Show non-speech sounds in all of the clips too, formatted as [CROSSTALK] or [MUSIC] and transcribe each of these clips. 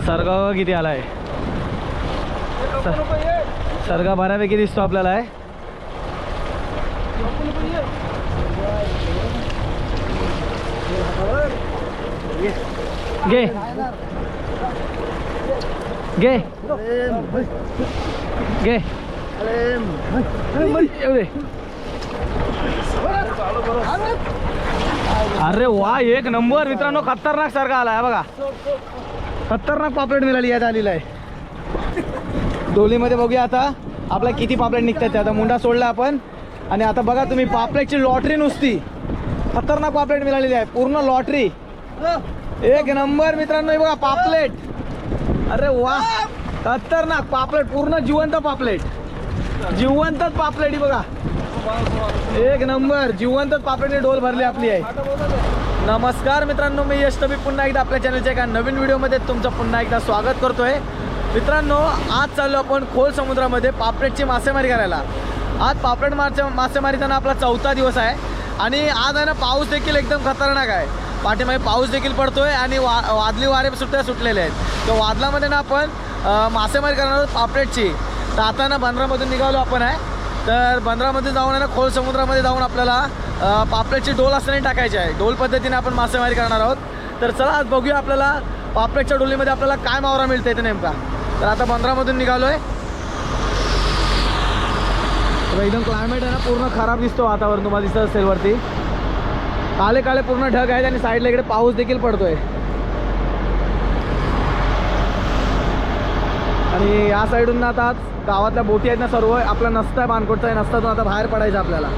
सरगाव किती आला आहे सरगाव बऱ्यापैकी दिसतो आपल्याला आहे? घे. घे. घे. अरे वा एक नंबर मित्रांनो खतरनाक सारखा आला आहे बघा. खतरनाक पापलेट मिळाली यात आलेला आहे. डोलीमध्ये बघूया आता आपल्या किती पापलेट निघतात ते. आता मुंडा सोडला आपण. आणि आता बघा तुम्ही पापलेटची लॉटरी नुसती. खतरनाक पापलेट मिळालेली आहे पूर्ण लॉटरी. एक नंबर मित्रांनो बघा पापलेट. अरे वा खतरनाक पापलेट पूर्ण जिवंत पापलेट. जिवंतच पापलेट ही बघा. एक नंबर जिवंतच पापलेटने डोल भरली आपली आहे. नमस्कार मित्रांनो मी यश मी पुन्हा एकदा आपल्या चॅनलच्या एका नवीन व्हिडिओमध्ये तुमचं पुन्हा एकदा स्वागत करतोय. मित्रांनो आज चाललो आपण खोल समुद्रामध्ये पापलेटची मासेमारी करायला. आज पापलेट मारच्या मासेमारीचा आपला चौथा दिवस आहे. आणि आज आहे ना पाऊस देखील एकदम खतरनाक आहे. पाठीमागे पाऊस देखील पडतोय आणि वा वादली वारे सुद्धा सुटलेले आहेत. तर वादलामध्ये ना आपण मासेमारी करणार आहोत पापलेटची. तर आता ना बंदरामधून निघालो आपण आहे. तर बंदरामध्ये जाऊन आहे ना खोल समुद्रामध्ये जाऊन आपल्याला पापलेटचे डोल नाही टाकायची आहे. डोल पद्धतीने आपण मासेमारी करणार आहोत. तर चला आज बघूया आपल्याला पापलेटच्या डोलीमध्ये आपल्याला काय मावरा मिळते ते नेमका. तर आता बंदरामधून निघालो आहे एकदम क्लायमेट आहे ना पूर्ण खराब दिसतो वातावरण तुम्हाला दिसत असेल वरती. काळे काळे पूर्ण ढग आहेत आणि साईडला इकडे पाऊस देखील पडतोय. आणि या साईडून आता गावातल्या बोटी आहेत ना सर्व आपला नसता आहे बानकोटचा आहे नसतातून आता बाहेर पडायचं आपल्याला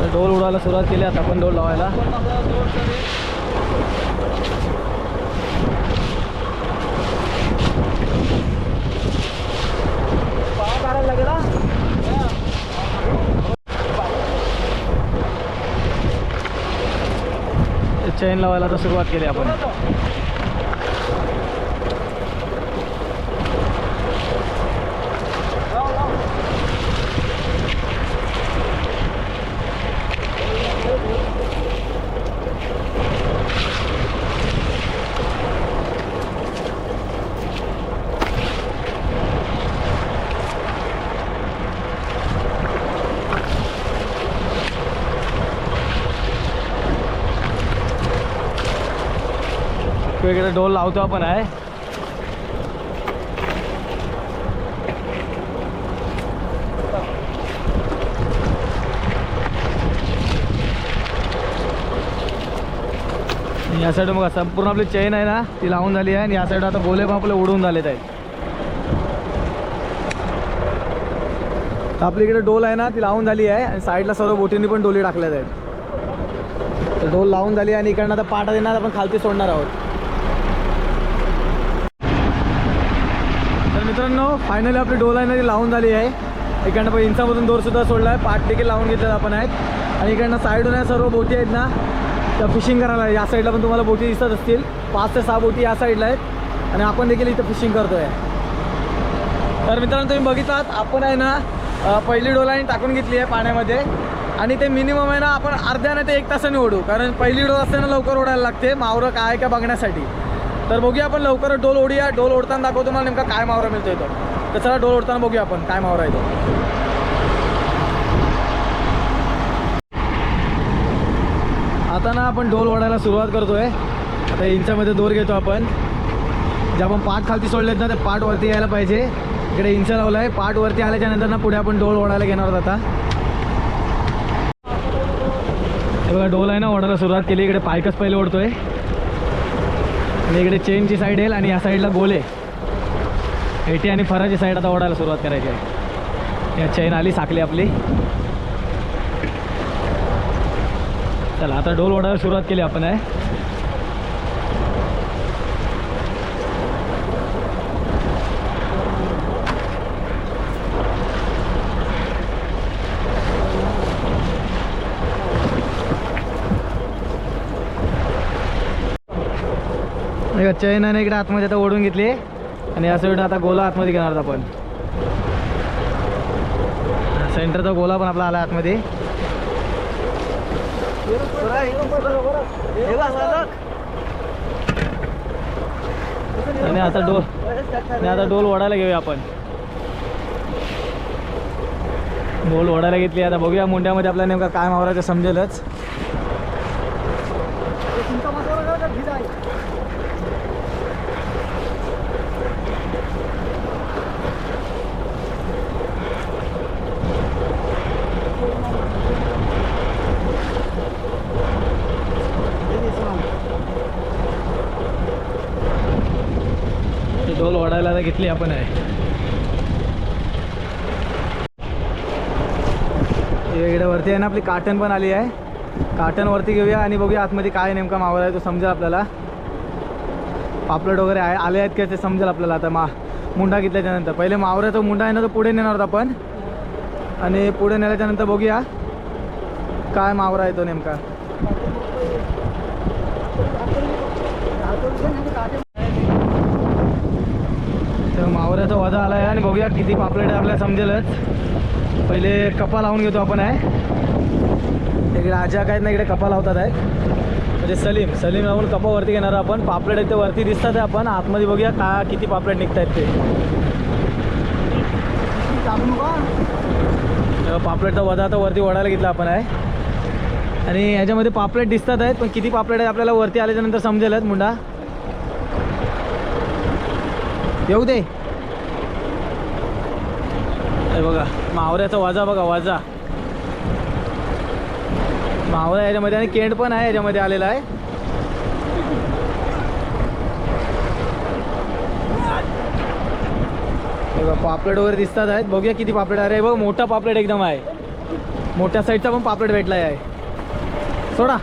तर डोल उडायला सुरुवात केली आता आपण दोड लावायला. चैन लावायला तर सुरुवात केली आपण. वेगळे डोल लावतो आपण आहे. या साईड बघा संपूर्ण आपली चेन आहे ना ती लावून झाली आहे. आणि या साईड आता गोले पण आपले उडून झालेत आहेत. आपली इकडे डोल आहे ना ती लावून झाली आहे. आणि साईडला सर्व बोटींनी पण डोली टाकल्यात आहेत. डोल लावून झाली आणि इकडनं आता पाटा देणार आपण खालती सोडणार आहोत. मित्रांनो फायनली आपली डोल ती लावून झाली आहे. इकडनं पण इंचामधून दोरसुद्धा सोडला आहे पाठ देखील लावून घेतलेला आपण आहेत. आणि इकडनं साईडून आहे सर्व बोटी आहेत ना त्या फिशिंग करायला या साईडला पण तुम्हाला बोटी दिसत असतील. पाच ते सहा बोटी या साईडला आहेत. आणि आपण देखील इथं फिशिंग करतोय. तर मित्रांनो तुम्ही बघितलात आपण आहे ना पहिली डोलाने टाकून घेतली आहे पाण्यामध्ये. आणि ते मिनिमम आहे ना आपण अर्ध्या नाही ते एक तासाने ओढू. कारण पहिली डोल असताना लवकर ओढायला लागते. मावरं काय का बघण्यासाठी. तर बघूया आपण लवकर डोल ओढूया. डोल ओढताना दाखवतो मला नेमका काय मावरा मिळतो तो तर चला डोल ओढताना बघूया आपण काय मावरा येतो आता ना आपण डोल ओढायला सुरुवात करतोय. आता इंचामध्ये दोर घेतो आपण. जे आपण पाठ खालती सोडलेत ना ते पाठ वरती यायला पाहिजे. इकडे इंच लावलं आहे पाठ वरती आल्याच्यानंतर ना पुढे आपण डोल ओढायला घेणार आहोत आता. हे बघा डोल आहे ना ओढायला सुरुवात केली. इकडे पायकच पहिले ओढतोय. आणि इकडे चेनची साईड येईल आणि या साईडला गोल. आहे एटी आणि फराची साईड आता ओढायला सुरुवात करायची आहे. या चेन आली साखली आपली. चला आता डोल ओढायला सुरुवात केली आपण आहे. चैनाने इकडे आतमध्ये आता ओढून घेतली. आणि असं साईड आता गोला आतमध्ये घेणार आहोत आपण. सेंटरचा गोला पण आपला आला आतमध्ये. आणि आता डोल आणि आता डोल ओढायला घेऊया आपण. डोल ओढायला घेतली आता बघूया मुंड्यामध्ये आपल्याला नेमका काय मावरायचं समजेलच ते डोल ओढायला आपण आहे. इकडे वरती आहे ना आपली काटन पण आली आहे. काटन वरती घेऊया आणि बघूया आतमध्ये काय नेमका मावळ आहे तो समजेल आपल्याला. पापलेट वगैरे आहे आले आहेत का ते समजेल आपल्याला आता मा मुंडा घेतल्याच्यानंतर पहिले पहिले तो मुंडा आहे ना तो पुढे नेणार होता आपण. आणि पुढे नेल्याच्यानंतर बघूया काय मावरा आहे तो नेमका. तो मावऱ्याचा वजा आला आहे आणि बघूया किती पापलेट आहे आपल्याला समजेलच. पहिले कपा लावून घेतो आपण आहे. इकडे आजा काय ना इकडे कपा लावतात आहे. म्हणजे सलीम सलीम लावून कपा वरती घेणार आपण. पापलेट आहे ते वरती दिसतात आहे आपण. आतमध्ये बघूया का किती पापलेट निघत आहेत ते. पापलेट पापलेटचा वजा आता वरती ओढायला घेतला आपण आहे. आणि याच्यामध्ये पापलेट दिसतात आहेत पण किती पापलेट आहेत आपल्याला वरती आल्याच्यानंतर समजेलच मुंडा. येऊ दे. हे बघा. मावऱ्याचा वाजा बघा वाजा. मावळा याच्यामध्ये आणि केंड पण आहे याच्यामध्ये आलेला आहे. हे बघा पापलेट वगैरे दिसतात आहेत. बघूया किती पापलेट अरे बघ मोठा पापलेट एकदम आहे. मोठ्या साईडचा पण पापलेट भेटला आहे. सोडा.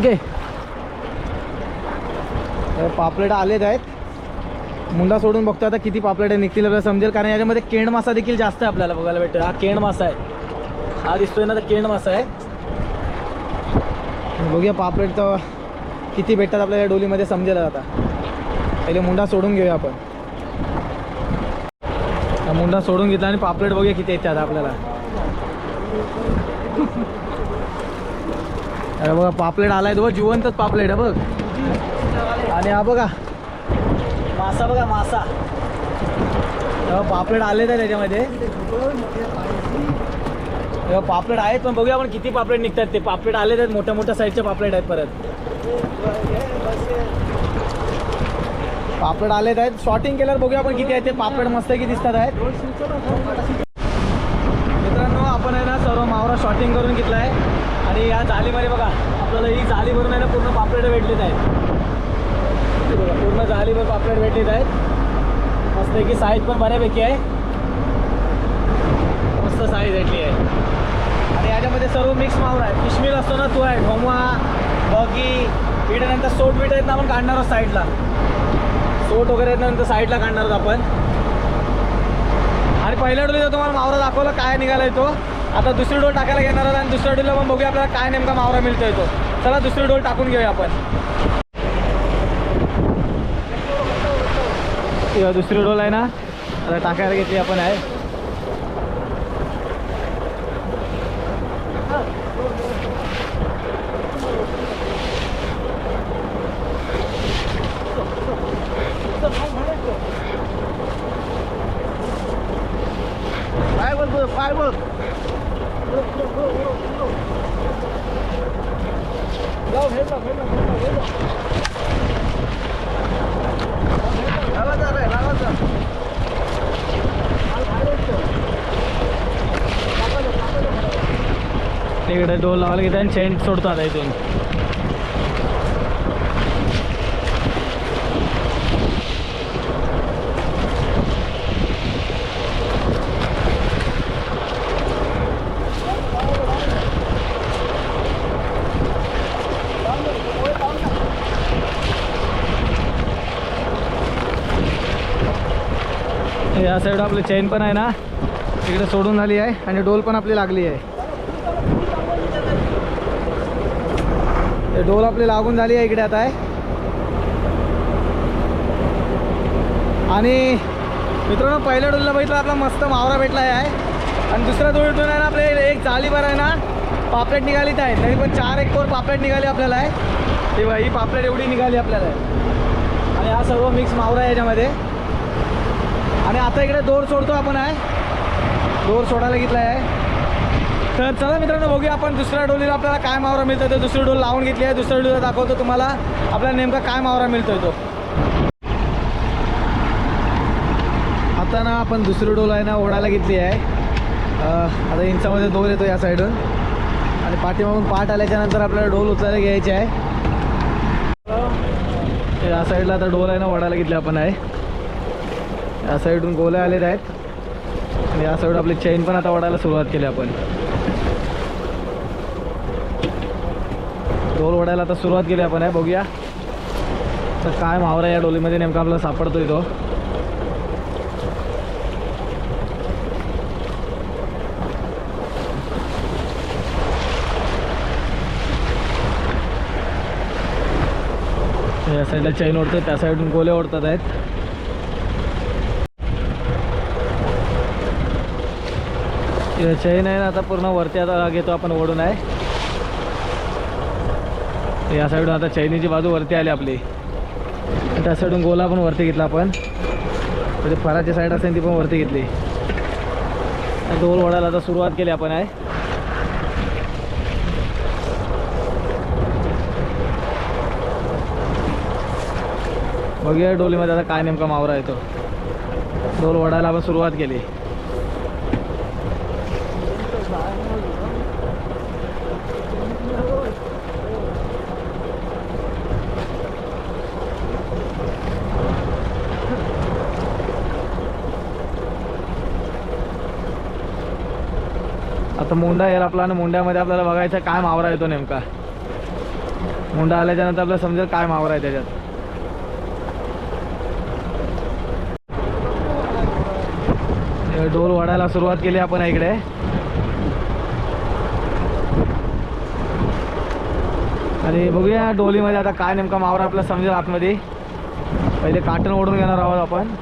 घे. पापलेट आलेत आहेत. मुंडा सोडून बघतो आता किती पापलेट निघतील आपल्याला समजेल. कारण याच्यामध्ये केंड मासा देखील जास्त आहे आपल्याला बघायला भेटतो हा केंड मासा आहे. हा दिसतोय ना तर केंड मासा आहे. बघूया पापलेट तर किती भेटतात आपल्याला या डोलीमध्ये समजेल आता. पहिले मुंडा सोडून घेऊया आपण. मुंडा सोडून घेतला आणि पापलेट बघूया किती येतात आपल्याला. अरे बघा पापलेट आलाय तो जिवंतच पापलेट आहे बघ. आणि हा बघा मासा बघा मासा. पापलेट आले तर त्याच्यामध्ये. पापलेट आहेत पण बघूया आपण किती पापलेट निघतात ते. पापलेट आले आहेत मोठ्या मोठ्या साईजचे पापलेट आहेत परत. पापलेट आलेत आहेत. शॉर्टिंग केल्यावर बघूया आपण किती आहेत ते. पापलेट मस्त की दिसतात आहेत. मित्रांनो आपण आहे ना सर्व मावरा शॉर्टिंग करून घेतला आहे आणि या जालीमध्ये बघा आपल्याला ही जाली भरून आहे ना पूर्ण पापलेट भेटलेत आहेत. हे बघा, पूर्ण जालीभर पापलेट भेटलेत आहेत. मस्त की साईज पण बऱ्यापैकी आहे. मस्त साईज भेटली आहे. आणि याच्यामध्ये सर्व मिक्स मावरा आहे. किशमिर असतो ना तो आहे ढोमा बगी इकडे सोट बीट आहेत ना आपण काढणार आहोत साईडला सोट वगैरे आहेत ना नंतर साईडला काढणार आहोत आपण. आणि पहिल्या डोलीचा तुम्हाला मावरा दाखवला काय निघालाय तो. आता दुसरी डोल टाकायला घेणार आहोत आणि दुसऱ्या डोलीला पण बघूया आपल्याला काय नेमका मावरा मिळतोय तो. चला दुसरी डोल टाकून घेऊया आपण. दुसरी डोल आहे ना आता टाकायला घेतली आपण आहे पाय बघ बघ, पाय बघ जाऊ हे बघ, हे बघ, हे बघ, हे बघ. लावा जा रे, लावा जा. तिकडे डोल लावायला घेते आणि चेंट सोडतो आता इथून. या साईड आपली चेन पण आहे ना. इकडे सोडून झाली आहे आणि डोल पण आपली लागली आहे. ते डोल आपली लागून झाली आहे इकडे आता आहे. आणि मित्रांनो पहिल्या डोलला बघितला आपला मस्त मावरा भेटला आहे. आणि दुसऱ्या डोळीतून आहे ना आपले एक जाळीभर आहे ना पापलेट निघालीच आहे. तरी पण चार एक कोर पापलेट निघाली आपल्याला आहे. तेव्हा ही पापलेट एवढी निघाली आपल्याला आहे. आणि हा सर्व मिक्स मावरा आहे याच्यामध्ये. आणि आता इकडे दोर सोडतो आपण आहे. दोर सोडायला घेतला आहे. तर चला मित्रांनो बघूया आपण दुसऱ्या डोलीला आपल्याला काय मावरा मिळतो तो. दुसरी डोल लावून घेतली आहे. दुसऱ्या डोलीला दाखवतो तुम्हाला आपल्याला नेमका काय मावरा मिळतोय तो. आता ना आपण दुसरी डोल आहे ना ओढायला घेतली आहे. आता इंचामध्ये डोल येतो या साईडून आणि पाठीमागून पाठ आल्याच्यानंतर आपल्याला डोल उचलायला घ्यायचे आहे. या साईडला आता डोल आहे ना ओढायला घेतली आपण आहे. या साईडून गोल्या आलेल्या आहेत. आणि या साईड आपली चेन पण आता ओढायला सुरुवात केली आपण. डोल ओढायला आता सुरुवात केली आपण आहे बघूया. तर काय मावरा या डोलीमध्ये नेमका आपला सापडतो तो. या साईडला चैन ओढतात त्या साईडून गोले ओढतात आहेत. चैन आहे ना आता पूर्ण वरती आता घेतो आपण ओढून आहे. या साईडून आता चैनीची बाजू वरती आली आपली. त्या साईडून गोला पण वरती घेतला आपण. म्हणजे फराची साईड असेल ती पण वरती घेतली. डोल ओढायला आता सुरुवात केली आपण आहे. बघूया डोलीमध्ये आता काय नेमका मावरा येतो. डोल ओढायला आपण सुरुवात केली. आता मुंडा येईल आपला आणि मुंड्यामध्ये आपल्याला बघायचं काय मावरा येतो नेमका. मुंडा आल्याच्यानंतर आपल्याला समजेल काय मावरा आहे त्याच्यात. डोल वाढायला सुरुवात केली आपण इकडे. आणि बघूया डोलीमध्ये आता काय नेमका मावरा आपल्याला समजेल आतमध्ये. पहिले काटन ओढून घेणार आहोत आपण.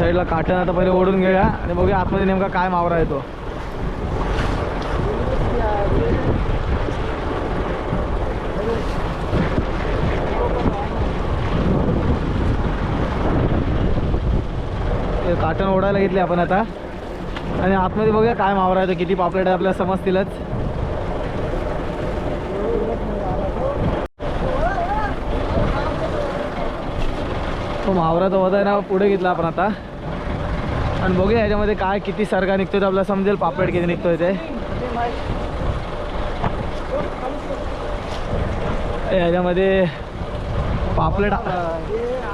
साईडला काटन आता पहिले ओढून घेऊया आणि बघूया आतमध्ये नेमका काय मावरा येतो. ते काटन ओढायला घेतले आपण आता. आणि आतमध्ये बघूया काय मावरा येतो किती पापलेट आहे आपल्याला समजतीलच. तो मावरा तो होता ना पुढे घेतला आपण आता. आणि बघूया ह्याच्यामध्ये काय किती सरगा निघतोय ते आपल्याला समजेल. पापलेट किती निघतोय ते. ह्याच्यामध्ये पापलेट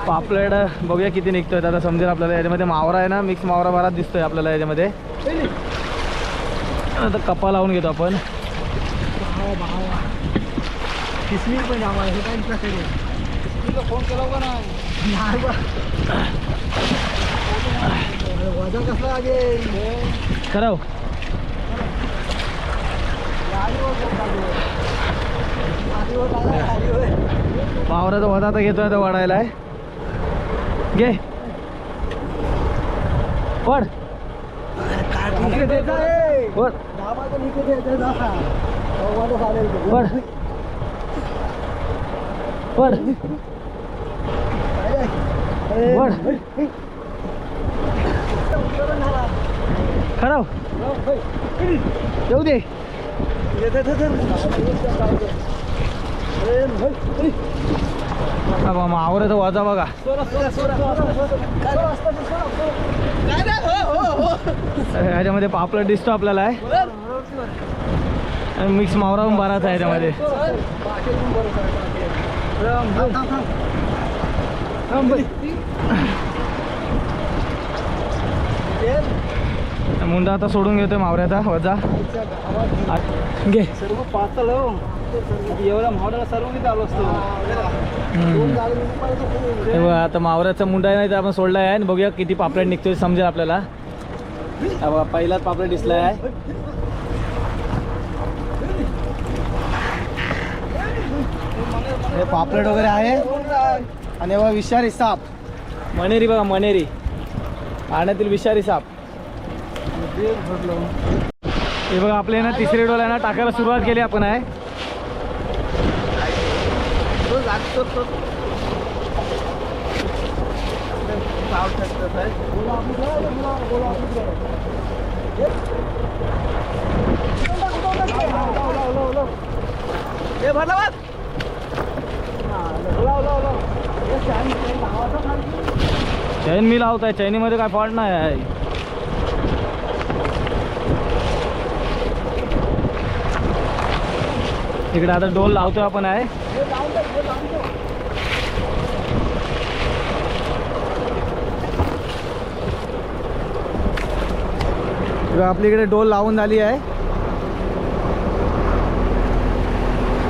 पापलेट बघूया किती निघतोय आता समजेल आपल्याला. याच्यामध्ये मावरा आहे ना मिक्स मावरा बराच दिसतोय आपल्याला याच्यामध्ये आता कपा लावून घेतो आपण. फोन केला [LAUGHS] का नाही नाही बा वजन कसं आगे खरं मावराचा वधा आता घेतोय आता वाढायला आहे घे पड पड पड पड पड खराब येऊ दे. बाबा वाजा बघा. ह्याच्यामध्ये पापलेट दिसतो आपल्याला आहे. आणि मिक्स मावरा पण बराच आहे ह्याच्यामध्ये. मुंडा आता सोडून घेतोय मावऱ्याचा वजा. घे. हो. बघा आता मावराचा मुंडा नाही तर आपण सोडला आहे. आणि बघूया किती पापलेट निघतोय समजेल आपल्याला. बघा पहिलाच पापलेट दिसलाय. आहे हे पापलेट वगैरे आहे. आणि बघा विषारी साप. मनेरी बघा मनेरी. पाण्यातील विषारी साप. हे बघा आपले ना तिसरी डोल आहे ना टाकायला सुरुवात केली आपण आहे. चैन मी लावताय चैनीमध्ये काय फॉल्ट नाही आहे. इकडे आता डोल लावतोय आपण आहे. आपली इकडे डोल लावून झाली आहे.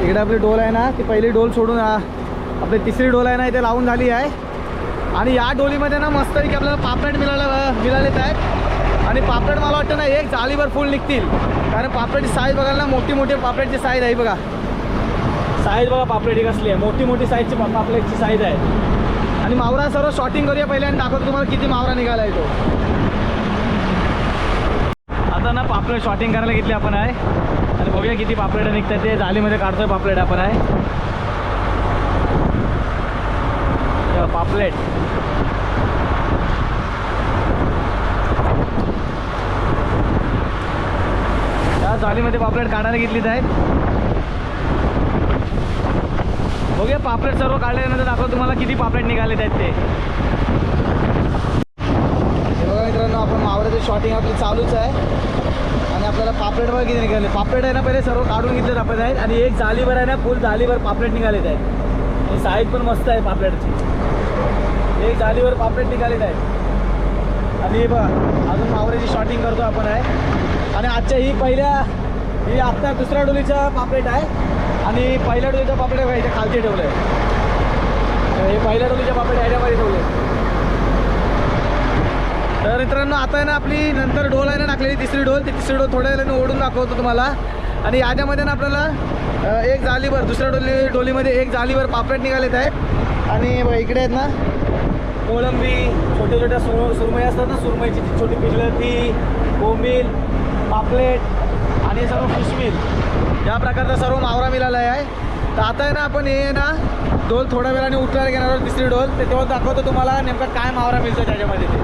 इकडे आपली डोल आहे ना ती पहिली डोल सोडून आपली तिसरी डोल आहे ना इथे लावून झाली आहे. आणि या डोलीमध्ये ना मस्त की आपल्याला पापलेट मिळाला मिळालेत आहेत. आणि पापलेट मला वाटतं ना एक जालीभर फुल निघतील. कारण पापलेटची साईज बघायला ना मोठी मोठी पापलेटची साईज आहे बघा. साईज बघा पापलेट ही कसली आहे. मोठी मोठी साईजची पापलेटची साईज आहे. आणि मावरा सर्व शॉटिंग करूया पहिले आणि दाखवतो तुम्हाला किती मावरा निघाला आहे तो. आता ना पापलेट शॉटिंग करायला घेतली आपण आहे. आणि बघूया किती पापलेट निघतात ते. जालीमध्ये काढतोय पापलेट आपण आहे. पापलेट. त्या पापलेट काढायला घेतलीच आहेत बघूया पापलेट सर्व काढल्यानंतर दाखव तुम्हाला किती पापलेट निघालेत आहेत ते. बघा मित्रांनो आपण मावळ्याचं शॉटिंग आपली चालूच आहे. आणि आपल्याला पापलेट वगैरे किती निघाले पापलेट आहे ना पहिले सर्व काढून घेतले आपण आहेत. आणि एक जालीवर आहे ना फुल जालीवर पापलेट निघालेत आहेत. साईज पण मस्त आहे पापलेटची. एक जालीवर पापलेट निघालेत आहेत. आणि हे बघा अजून मावऱ्याची शॉटिंग करतो आपण आहे. आणि आजच्या ही पहिल्या ही आत्ता दुसऱ्या डोलीचा पापलेट आहे. आणि पहिल्या डोलीचा पापलेट बघा इथे खालती ठेवलं आहे हे पहिल्या डोलीच्या पापलेट याच्यामध्ये ठेवले तर मित्रांनो आता आहे ना आपली नंतर डोल आहे ना टाकलेली तिसरी डोल. ती तिसरी डोल थोड्या वेळाने ओढून दाखवतो तुम्हाला. आणि याच्यामध्ये ना आपल्याला एक जालीभर दुसऱ्या डोली डोलीमध्ये एक जालीभर पापलेट निघालेत आहेत. आणि इकडे आहेत ना कोळंबी छोट्या छोट्या सुर सुरमई असतात ना सुरमईची छोटी पिजलं ती कोंबील पापलेट आणि हे सर्व फिशमिल या प्रकारचा सर्व मावरा मिळाला आहे. तर आता आहे ना आपण हे ना डोल थोड्या वेळाने उठवायला घेणार आहोत तिसरी डोल ते तेव्हा दाखवतो तुम्हाला नेमका काय मावरा मिळतो त्याच्यामध्ये ते.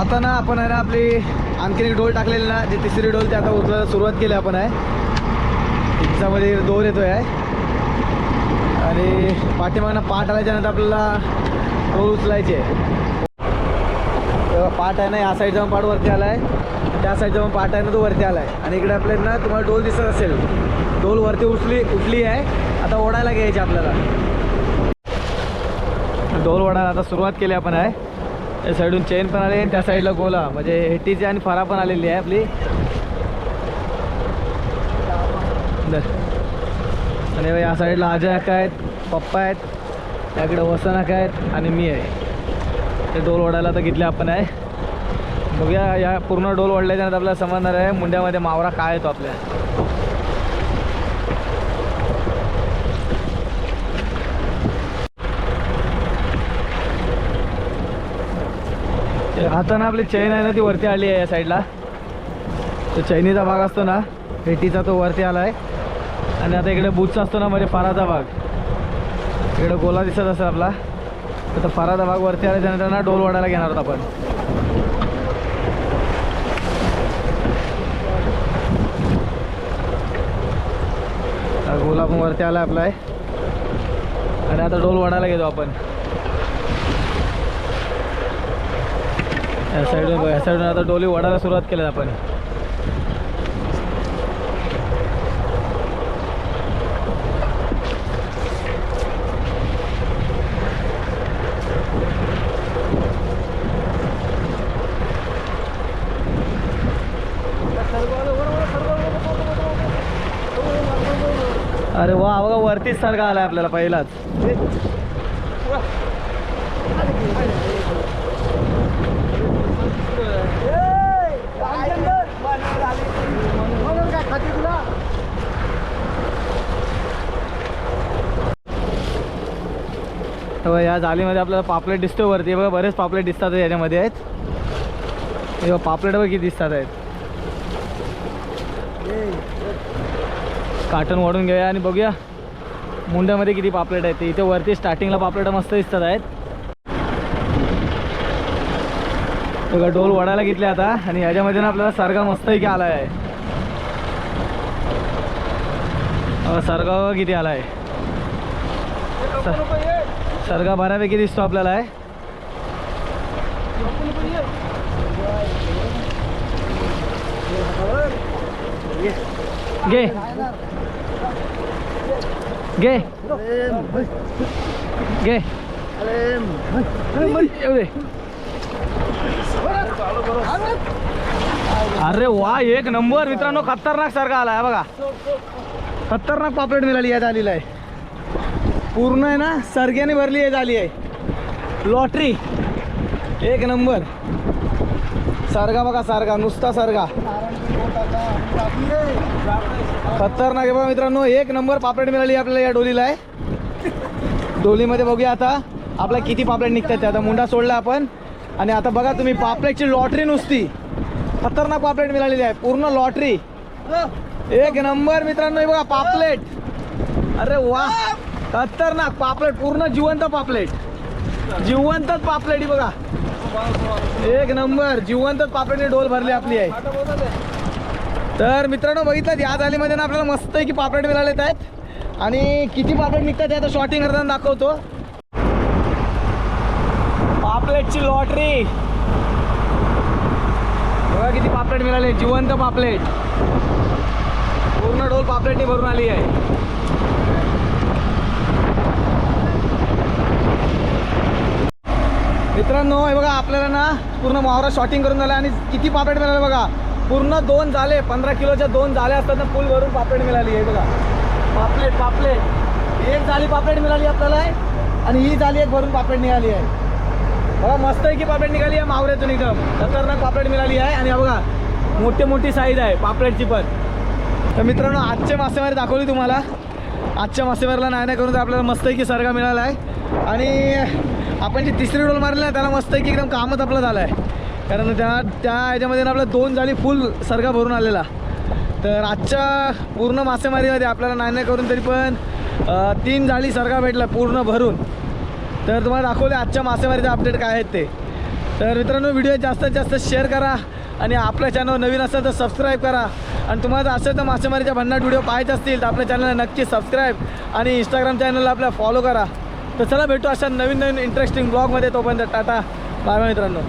आता ना आपण आहे ना आपली आणखीन एक डोल टाकलेली ना जी तिसरी डोल ते आता उचलायला सुरुवात केली आपण आहे. त्याच्यामध्ये दोर येतोय आहे. आणि पाठीमागनं पाठ आल्याच्यानंतर आपल्याला डोल उचलायचे आहे. पाठ आहे ना या साईड जाऊन पाठ वरती आला आहे त्या साईडचा पण पाठ आहे ना तो वरती आला आहे आणि इकडे आपल्याला ना तुम्हाला डोल दिसत असेल. डोल वरती उठली उठली आहे. आता ओढायला घ्यायची आपल्याला. डोल ओढायला आता सुरुवात केली आपण आहे. त्या साईडून चेन पण आली त्या साईडला गोला. म्हणजे हेटीची आणि फरा पण आलेली आहे आपली. आणि या साईडला अजय अक्का आहेत पप्पा आहेत. त्याकडे वसन अक्का आहेत आणि मी आहे. ते डोल ओढायला तर घेतले आपण आहे. बघूया या पूर्ण डोल ओढल्याच्या आपल्याला समजणार आहे मुंड्यामध्ये मावरा काय येतो आपल्या. आता ना आपली चैन आहे ना ती वरती आली आहे या साईडला तो चैनीचा भाग असतो ना पेटीचा तो वरती आला आहे आणि आता इकडे बुथचा असतो ना म्हणजे फाराचा भाग. इकडे गोला दिसत असेल आपला. तर फाराचा भाग वरती आला त्यानंतर ना डोल वाढायला घेणार आहोत आपण. आपण वरती आला आपला. आहे आणि आता डोल वाढायला घेतो आपण. या साईडून या साईडून आता डोली वडायला सुरुवात केली आपण. वा बघा वरतीच सारखा आलाय आपल्याला पहिलाच. तर या जालीमध्ये आपल्याला पापलेट दिसतो वरती. बघा बरेच पापलेट दिसतात याच्यामध्ये आहेत. पापलेट बघ किती दिसतात आहेत. काटन वाढून घेऊया आणि बघूया मुंड्यामध्ये किती पापलेट आहेत. ते इथे वरती स्टार्टिंगला पापलेट मस्त दिसतात आहेत. बघा डोल वडायला घेतले आता आणि ह्याच्यामध्ये ना आपल्याला सरगा की आला आहे बघा, किती आला आहे सरगा बऱ्यापैकी दिसतो आपल्याला आहे. घे. घे घे येऊ दे अरे वा एक नंबर मित्रांनो खतरनाक सारखा आला आहे बघा. खतरनाक पापलेट मिळाली आहे आलेला आहे. पूर्ण आहे ना सरग्याने भरली आहे झाली आहे. लॉटरी. एक नंबर. सारगा बघा सारगा नुसता सारगा खतरनाक आहे बघा मित्रांनो. एक नंबर पापलेट मिळाली आपल्याला या डोलीला आहे. डोलीमध्ये बघूया आता आपल्या किती पापलेट निघतात ते आता मुंडा सोडला आपण. आणि आता बघा तुम्ही पापलेटची लॉटरी नुसती. खतरनाक पापलेट मिळालेली आहे. पूर्ण लॉटरी. एक नंबर मित्रांनो बघा पापलेट. अरे वा. खतरनाक पापलेट. पूर्ण जिवंत पापलेट. जिवंतच पापलेट ही बघा. एक नंबर. जिवंतच पापलेटने डोल भरली आपली आहे. तर मित्रांनो बघितलं या जालीमध्ये ना आपल्याला मस्त आहे की पापलेट मिळालेत आहेत. आणि किती पापलेट निघतात ते आता शॉटिंग करताना दाखवतो. पापलेटची लॉटरी. बघा किती पापलेट मिळाले जिवंत पापलेट. पूर्ण डोल पापलेटने भरून आली आहे. मित्रांनो हे बघा आपल्याला ना पूर्ण मावरा शॉटिंग करून झालं आणि किती पापलेट मिळाले बघा. पूर्ण दोन झाले पंधरा किलोच्या दोन झाले असताना फुल भरून पापलेट मिळाली आहे बघा. पापलेट पापलेट. एक झाली पापलेट मिळाली आपल्याला आहे आणि ही झाली एक भरून पापलेट निघाली आहे. बघा मस्त आहे की पापलेट निघाली आहे मावऱ्यातून एकदम खतरनाक पापलेट मिळाली आहे आणि बघा मोठी मोठी साईज आहे पापलेटची पण. तर मित्रांनो आजच्या मासेमारी दाखवली तुम्हाला. आजच्या मासेमारीला नाही नाही करून तर आपल्याला मस्त की सरगा मिळाला आहे. आणि आपण जी तिसरी डोल मारली ना त्याला मस्त की एकदम कामच आपलं झालं आहे. कारण त्या त्या ह्याच्यामध्ये ना आपल्या दोन जाळी फुल सरगा भरून आलेला. तर आजच्या पूर्ण मासेमारीमध्ये आपल्याला नाही नाही करून तरी पण तीन जाळी सरगा भेटला पूर्ण भरून. तर तुम्हाला दाखवले आजच्या मासेमारीचे अपडेट काय आहेत ते. तर मित्रांनो व्हिडिओ जास्तीत जास्त शेअर करा आणि आपल्या चॅनल नवीन असेल तर सबस्क्राईब करा. आणि तुम्हाला असेल तर मासेमारीच्या भन्नाट व्हिडिओ पाहायचे असतील तर आपल्या चॅनलला नक्की सबस्क्राईब आणि इंस्टाग्राम चॅनलला आपल्या फॉलो करा. तर चला भेटू अशा नवीन नवीन इंटरेस्टिंग ब्लॉगमध्ये तोपर्यंत टाटा. बाय मित्रांनो.